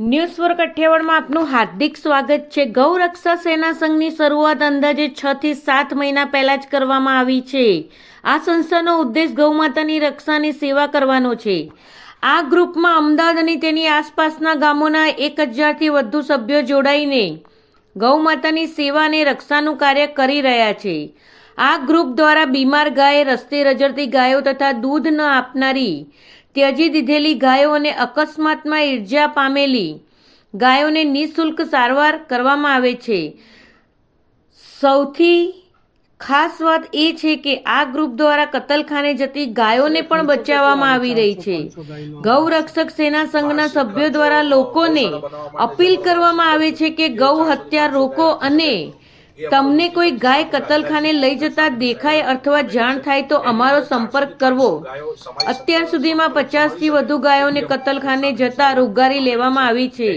News for કઠિયાવાડમાં આપનું હાર્દિક સ્વાગત છે. ગૌરક્ષા સેના સંઘની શરૂઆત અંદાજે છ થી સાત મહિના પહેલા જ કરવામાં આવી છે. આ સંસ્થાનો ઉદ્દેશ ગૌમાતાની રક્ષાની સેવા કરવાનો છે. આ ગ્રુપમાં અમદાવાદ અને તેની આસપાસના ગામોના એક હજારથી વધુ સભ્યો જોડાઈને ગૌમાતાની સેવા અને રક્ષાનું કાર્ય કરી રહ્યા છે. આ ગ્રુપ દ્વારા બીમાર ગાય રસ્તે રજડતી ગાયો તથા દૂધ ન આપનારી ત્યજી દીધેલી ગાયો અને અકસ્માતમાં ઈજા પામેલી ગાયોને નિઃશુલ્ક સારવાર કરવામાં આવે છે. સૌથી ખાસ વાત એ છે કે આ ગ્રુપ દ્વારા કતલખાને જતી ગાયોને પણ બચાવવામાં આવી રહી છે. ગૌરક્ષક સેના સંઘના સભ્યો દ્વારા લોકોને અપીલ કરવામાં આવે છે કે ગૌ હત્યા રોકો અને તમને કોઈ ગાય કતલખાને લઈ જતા દેખાય અથવા જાણ થાય તો અમારો સંપર્ક કરવો. અત્યાર સુધીમાં પચાસથી વધુ ગાયોને કતલખાને જતા રોગારી લેવામાં આવી છે.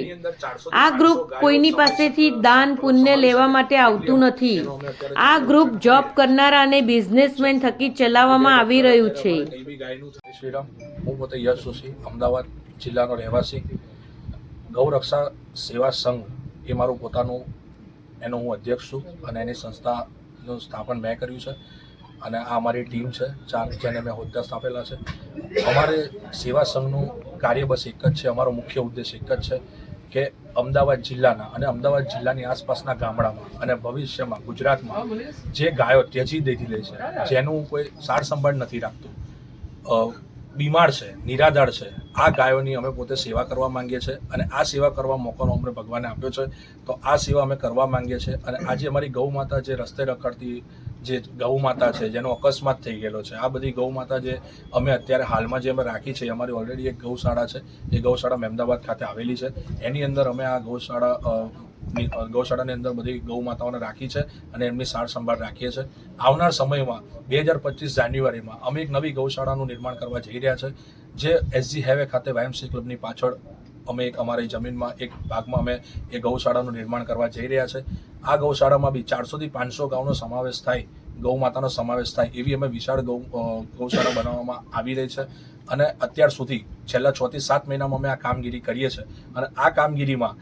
આ ગ્રુપ કોઈની પાસેથી દાન, પુણ્ય લેવા માટે આવતું નથી. આ ગ્રુપ જોબ કરનારા અને બિઝનેસમેન થકી ચલાવવામાં આવી રહ્યું છે. હું પોતે યશ જોશી, અમદાવાદ જિલ્લાનો રહેવાસી. ગૌરક્ષા સેવા સંઘ એ મારું પોતાનું એનો હું અધ્યક્ષ છું અને એની સંસ્થાનું સ્થાપન મેં કર્યું છે અને આ અમારી ટીમ છે, ચાર જેને મેં હોદ્દા સ્થાપેલા છે. અમારે સેવા સંઘનું કાર્ય બસ એક જ છે, અમારો મુખ્ય ઉદ્દેશ એક જ છે કે અમદાવાદ જિલ્લાના અને અમદાવાદ જિલ્લાની આસપાસના ગામડામાં અને ભવિષ્યમાં ગુજરાતમાં જે ગાયો ત્યજી દીધી છે, જેનું કોઈ સાર સંભાળ નથી રાખતું. બીમાર છે, નિરાધાર છે, આ ગાયોની અમે પોતે સેવા કરવા માંગીએ છીએ અને આ સેવા કરવા મોકોનો અમને ભગવાને આપ્યો છે. તો આ સેવા અમે કરવા માંગીએ છીએ અને આજે અમારી ગૌ માતા જે રસ્તે રખડતી જે ગૌ માતા છે, જેનો અકસ્માત થઈ ગયેલો છે, આ બધી ગૌ માતા જે અમે અત્યારે હાલમાં જે અમે રાખી છે અમારી ઓલરેડી એક ગૌશાળા છે. એ ગૌશાળા મહેમદાબાદ ખાતે આવેલી છે. એની અંદર અમે આ ગૌશાળા ગૌશાળાની અંદર બધી ગૌ માતાઓને રાખી છે અને એમની સાર સંભાળ રાખીએ છીએ આવનાર સમયમાં, બે હજાર પચીસ જાન્યુઆરીમાં, અમે એક નવી ગૌશાળાનું નિર્માણ કરવા જઈ રહ્યા છે, જે એસજી હેવે ખાતે વાયમસી ક્લબની પાછળ અમે એક અમારી જમીનમાં, એક ભાગમાં અમે એ ગૌશાળાનું નિર્માણ કરવા જઈ રહ્યા છે. આ ગૌશાળામાં બી ચારસોથી પાંચસો ગાઉનો સમાવેશ થાય, ગૌ માતાનો સમાવેશ થાય એવી અમે વિશાળ ગૌ ગૌશાળા બનાવવામાં આવી રહી છે. અને અત્યાર સુધી છેલ્લા છ થી સાત મહિનામાં અમે આ કામગીરી કરીએ છીએ. અને આ કામગીરીમાં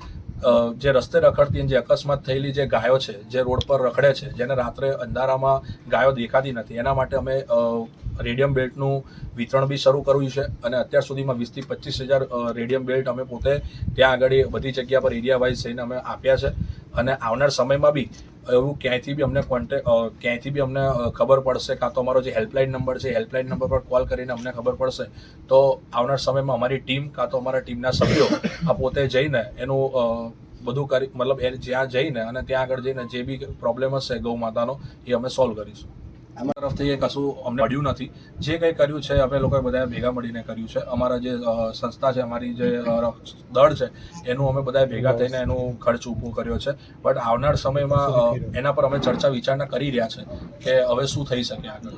જે રસ્તે રખડતી જે અકસ્માત થયેલી જે ગાયો છે, જે રોડ પર રખડે છે, જેને રાત્રે અંધારામાં ગાયો દેખાતી નથી. એના માટે અમે રેડિયમ બેલ્ટનું વિતરણ બી શરૂ કર્યું છે અને અત્યાર સુધીમાં વીસથી પચીસ હજાર રેડિયમ બેલ્ટ અમે પોતે ત્યાં આગળ બધી જગ્યા પર એરિયા વાઇઝ થઈને અમે આપ્યા છે. અને આવનાર સમયમાં બી એવું ક્યાંયથી બી અમને કોન્ટેક ક્યાંયથી બી અમને ખબર પડશે કાં તો અમારો જે હેલ્પલાઇન નંબર છે હેલ્પલાઇન નંબર પર કોલ કરીને અમને ખબર પડશે, તો આવનાર સમયમાં અમારી ટીમ કાં તો અમારા ટીમના સભ્યો આ પોતે જઈને એનું બધું કરી, મતલબ એ જ્યાં જઈને અને ત્યાં આગળ જઈને જે બી પ્રોબ્લેમ હશે ગૌ માતાનો, એ અમે સોલ્વ કરીશું. અમારા તરફથી એ કશું અમને મળ્યું નથી. જે કંઈ કર્યું છે અમે લોકોએ બધાએ ભેગા મળીને કર્યું છે. અમારા જે સંસ્થા છે અમારી જે દળ છે એનું અમે બધાએ ભેગા થઈને એનું ખર્ચ ઊભો કર્યો છે. બટ આવનાર સમયમાં એના પર અમે ચર્ચા વિચારણા કરી રહ્યા છે કે હવે શું થઈ શકે આગળ.